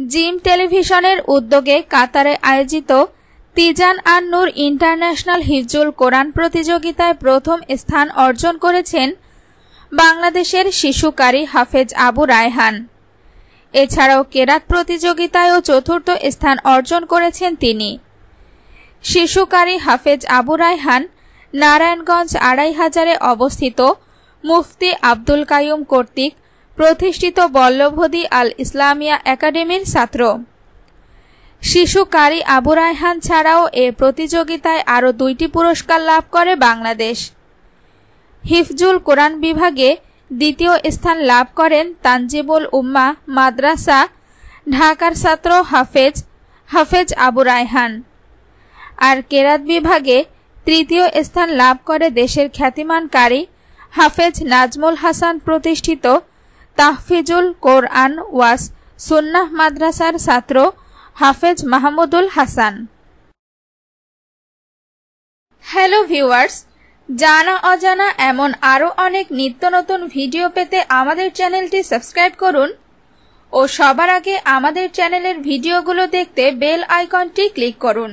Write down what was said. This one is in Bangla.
জিম টেলিভিশনের উদ্যোগে কাতারে আয়োজিত তিজান আর নূর ইন্টারন্যাশনাল হিজুল কোরআন প্রতিযোগিতায় প্রথম স্থান অর্জন করেছেন বাংলাদেশের শিশুকারী হাফেজ আবু রায়হান। এছাড়াও কেরাত প্রতিযোগিতায়ও চতুর্থ স্থান অর্জন করেছেন তিনি। শিশুকারী হাফেজ আবু রায়হান নারায়ণগঞ্জ আড়াই হাজারে অবস্থিত মুফতি আব্দুল কায়ুম কর্তৃক প্রতিষ্ঠিত বল্লভদী আল ইসলামিয়া একাডেমির ছাত্র। শিশু কারি আবু রায়হান ছাড়াও এ প্রতিযোগিতায় আরও দুইটি পুরস্কার লাভ করে বাংলাদেশ। হিফজুল কোরআন বিভাগে দ্বিতীয় স্থান লাভ করেন তানজিবুল উম্মা মাদ্রাসা ঢাকার ছাত্র হাফেজ হাফেজ আবু রায়হান। আর কেরাত বিভাগে তৃতীয় স্থান লাভ করে দেশের খ্যাতিমানকারী হাফেজ নাজমুল হাসান প্রতিষ্ঠিত তাহফিজুল কোরআন ওয়াস সুন্নাহ মাদ্রাসার ছাত্র হাফেজ মাহমুদুল হাসান। হ্যালো ভিউয়ার্স, জানা অজানা এমন আরও অনেক নিত্য নতুন ভিডিও পেতে আমাদের চ্যানেলটি সাবস্ক্রাইব করুন ও সবার আগে আমাদের চ্যানেলের ভিডিওগুলো দেখতে বেল আইকনটি ক্লিক করুন।